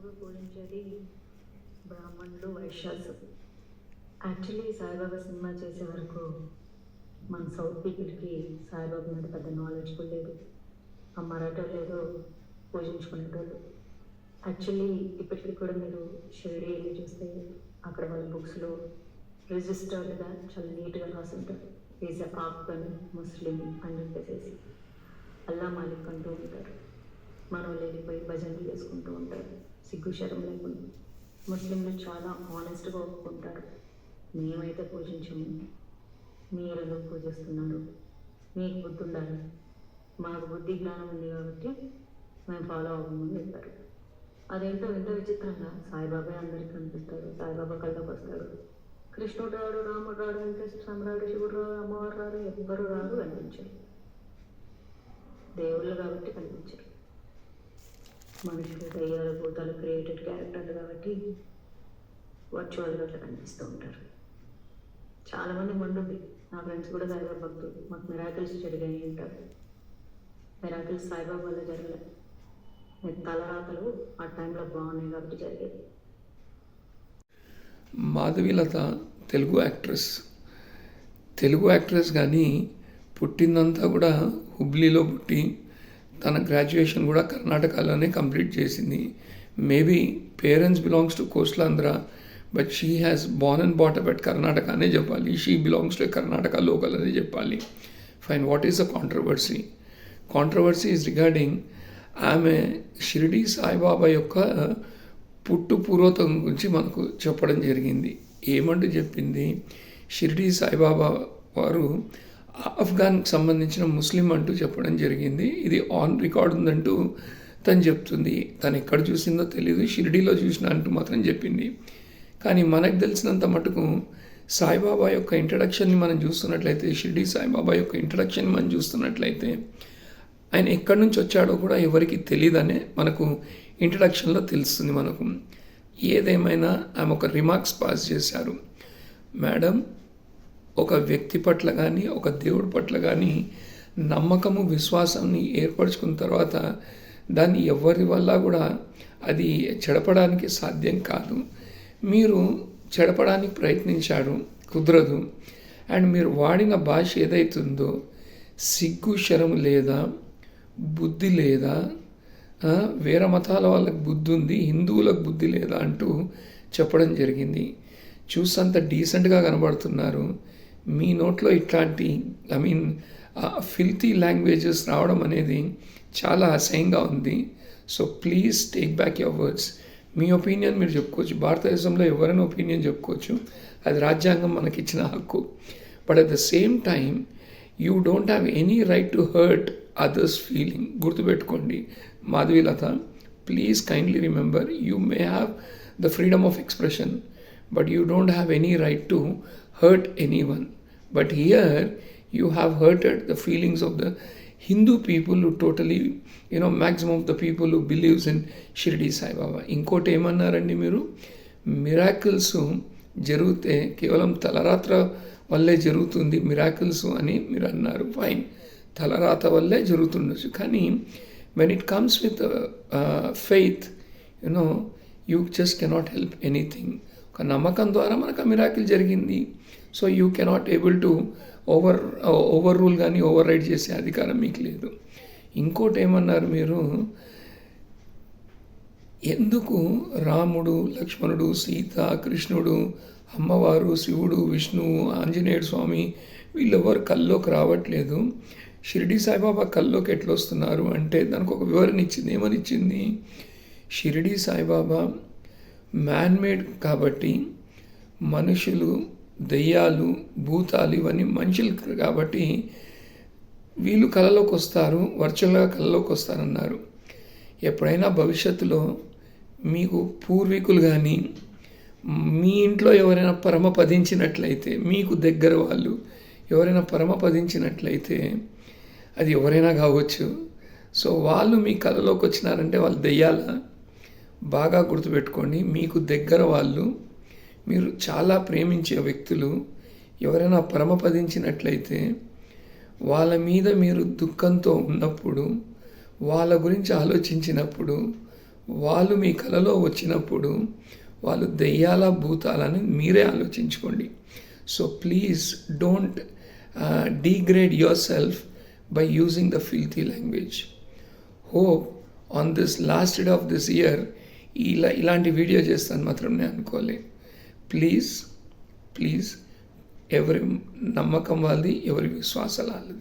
ఎక్కువగా పూజించేది బ్రాహ్మణులు Vaishyas actually Saibaba cinema చేసే వరకు మన సౌత్ పీపుల్కి సాయిబాబా మీద పెద్ద నాలెడ్జ్ కూడా లేదు. ఆ మరాఠోళ్ళు ఏదో పూజించుకునేటోళ్ళు. యాక్చువల్లీ ఇప్పటికీ కూడా మీరు షిరిడి వెళ్ళి చూస్తే అక్కడ వాళ్ళ బుక్స్లో రిజిస్టర్డ్గా చాలా నీట్గా రాసి ఉంటారు. ఈజ్ ఆఫ్ఘన్ ముస్లిం అని చెప్పేసి అల్లా మాలిక్ అంటూ ఉంటారు. మన వాళ్ళు వెళ్ళిపోయి భజనలు చేసుకుంటూ ఉంటారు. సిగ్గుశరం లేకుండా ముస్లింలు చాలా ఆనెస్ట్గా ఒప్పుకుంటారు. మేమైతే పూజించము. మీరు పూజిస్తున్నారు. మీకు బుద్ధి ఉండాలి మాకు బుద్ధి జ్ఞానం ఉంది కాబట్టి మేము ఫాలో అవ్వమని చెప్పారు. అదేంటో ఎంతో విచిత్రంగా సాయిబాబా అందరికీ కనిపిస్తాడు సాయిబాబా కళ్ళకి వస్తాడు కృష్ణుడు రాడు రాముడు రాడు వెంకటేశ్వర స్వామి రాడు శివుడు రాడు అమ్మవారు రాడు ఎవ్వరు రాడు కనిపించారు దేవుళ్ళు కాబట్టి కనిపించారు. మనుషులు దయ్యాలు భూతాలు క్రియేటెడ్ క్యారెక్టర్లు కాబట్టి వర్చువల్గా అట్లా కనిపిస్తూ ఉంటారు. చాలామంది మండుంది నా ఫ్రెండ్స్ కూడా సాయిబాబా భక్తులు. మాకు మిరాకిల్స్ జరిగాయి ఉంటారు మిరాకిల్స్ సాయిబాబా వల్ల జరగలేదు తలరాతలు ఆ టైంలో బాగున్నాయి కాబట్టి జరిగేది మాధవీలత తెలుగు యాక్ట్రెస్ తెలుగు యాక్ట్రెస్ కానీ పుట్టిందంతా కూడా హుబ్లీలో పుట్టి తన గ్రాడ్యుయేషన్ కూడా కర్ణాటకలోనే కంప్లీట్ చేసింది. Maybe parents belongs to Coastal Andhra but she has born and brought up at Karnataka అనే చెప్పాలి. She belongs to Karnataka local అనే చెప్పాలి. Fine what is the controversy controversy is regarding ఆమె షిరిడి సాయిబాబా యొక్క పుట్టు పూర్వతం గురించి మనకు చెప్పడం జరిగింది. ఏమంటూ చెప్పింది? షిరిడి సాయిబాబా వారు ఆఫ్ఘాన్కి సంబంధించిన ముస్లిం అంటూ చెప్పడం జరిగింది. ఇది ఆన్ రికార్డ్ ఉందంటూ తను చెప్తుంది. తను ఎక్కడ చూసిందో తెలియదు షిరిడీలో చూసిన అంటూ మాత్రం చెప్పింది. కానీ మనకు తెలిసినంత మటుకు సాయిబాబా యొక్క ఇంట్రడక్షన్ని మనం చూస్తున్నట్లయితే షిరిడి సాయిబాబా యొక్క ఇంట్రడక్షన్ మనం చూస్తున్నట్లయితే ఆయన ఎక్కడి నుంచి వచ్చాడో కూడా ఎవరికి తెలియదనే మనకు ఇంట్రడక్షన్లో తెలుస్తుంది మనకు. ఏదేమైనా ఆమె ఒక రిమార్క్స్ పాస్ చేశారు. మేడం ఒక వ్యక్తి పట్ల కానీ ఒక దేవుడి పట్ల కానీ నమ్మకము విశ్వాసాన్ని ఏర్పరచుకున్న తర్వాత దాన్ని ఎవరి వల్ల కూడా అది చెడపడానికి సాధ్యం కాదు. మీరు చెడపడానికి ప్రయత్నించాడు కుదరదు. అండ్ మీరు వాడిన భాష ఏదైతుందో సిగ్గు శరం లేదా బుద్ధి లేదా వేరే మతాల వాళ్ళకి బుద్ధి ఉంది హిందువులకు బుద్ధి లేదా అంటూ చెప్పడం జరిగింది. చూసంత డీసెంట్గా కనబడుతున్నారు. మీ నోట్లో ఇట్లాంటి ఐ మీన్ ఫిల్తీ లాంగ్వేజెస్ రావడం అనేది చాలా అసహ్యంగా ఉంది. So please take back your words me opinion మీరు చెప్పుకోవచ్చు. భారతదేశంలో ఎవరైనా ఒపీనియన్ చెప్పుకోవచ్చు. అది రాజ్యాంగం మనకి ఇచ్చిన హక్కు. But at the same time you don't have any right to hurt others feeling గుర్తుపెట్టుకోండి. Madhavilatha please kindly remember you may have the freedom of expression but you don't have any right to hurt anyone. But but here you hurted the the feelings of the Hindu who totally, totally you know maximum of the people who believes Shirdi Shirdi Saibaba ఇంకోటి ఏమన్నారండి మీరు? Miracles జరిగితే కేవలం తలరాత్ర వల్లే జరుగుతుంది miracles అని మీరు అన్నారు. ఫైన్ తలరాత వల్లే జరుగుతుండొచ్చు. కానీ when it comes with faith you know you just cannot help anything ఒక నమ్మకం ద్వారా మనకు ఆ మిరాకిల్ జరిగింది. So you cannot able to over overrule కానీ ఓవర్ రైడ్ చేసే అధికారం మీకు లేదు. ఇంకోటి ఏమన్నారు మీరు? ఎందుకు రాముడు లక్ష్మణుడు సీత కృష్ణుడు అమ్మవారు శివుడు విష్ణువు ఆంజనేయుడు స్వామి వీళ్ళెవరు కల్లోకి రావట్లేదు. షిరిడి సాయిబాబా కల్లోకి ఎట్లా వస్తున్నారు అంటే దానికి ఒక వివరణ ఇచ్చింది. ఏమని ఇచ్చింది షిరిడి సాయిబాబా మ్యాన్మేడ్ కాబట్టి మనుషులు దెయ్యాలు భూతాలు ఇవన్నీ మనుషులు కాబట్టి వీళ్ళు కళలోకి వస్తారు వర్చువల్గా కళలోకి వస్తారన్నారు. ఎప్పుడైనా భవిష్యత్తులో మీకు పూర్వీకులు కానీ మీ ఇంట్లో ఎవరైనా పరమపదించినట్లయితే మీకు దగ్గర వాళ్ళు ఎవరైనా పరమపదించినట్లయితే అది ఎవరైనా కావచ్చు. సో వాళ్ళు మీ కళలోకి వచ్చినారంటే వాళ్ళు దెయ్యాల? బాగా గుర్తుపెట్టుకోండి మీకు దగ్గర వాళ్ళు మీరు చాలా ప్రేమించే వ్యక్తులు ఎవరైనా పరమపదించినట్లయితే వాళ్ళ మీద మీరు దుఃఖంతో ఉన్నప్పుడు వాళ్ళ గురించి ఆలోచించినప్పుడు వాళ్ళు మీ కలలో వచ్చినప్పుడు వాళ్ళు దెయ్యాల భూతాలని మీరే ఆలోచించుకోండి. So please don't degrade your self by using the filthy language hope on this last day of this year ఇలా ఇలాంటి వీడియో చేస్తాను మాత్రం నేను అనుకోలే. ప్లీజ్ ప్లీజ్ ఎవరి నమ్మకం వాళ్ళది ఎవరి విశ్వాసాలు వాళ్ళది.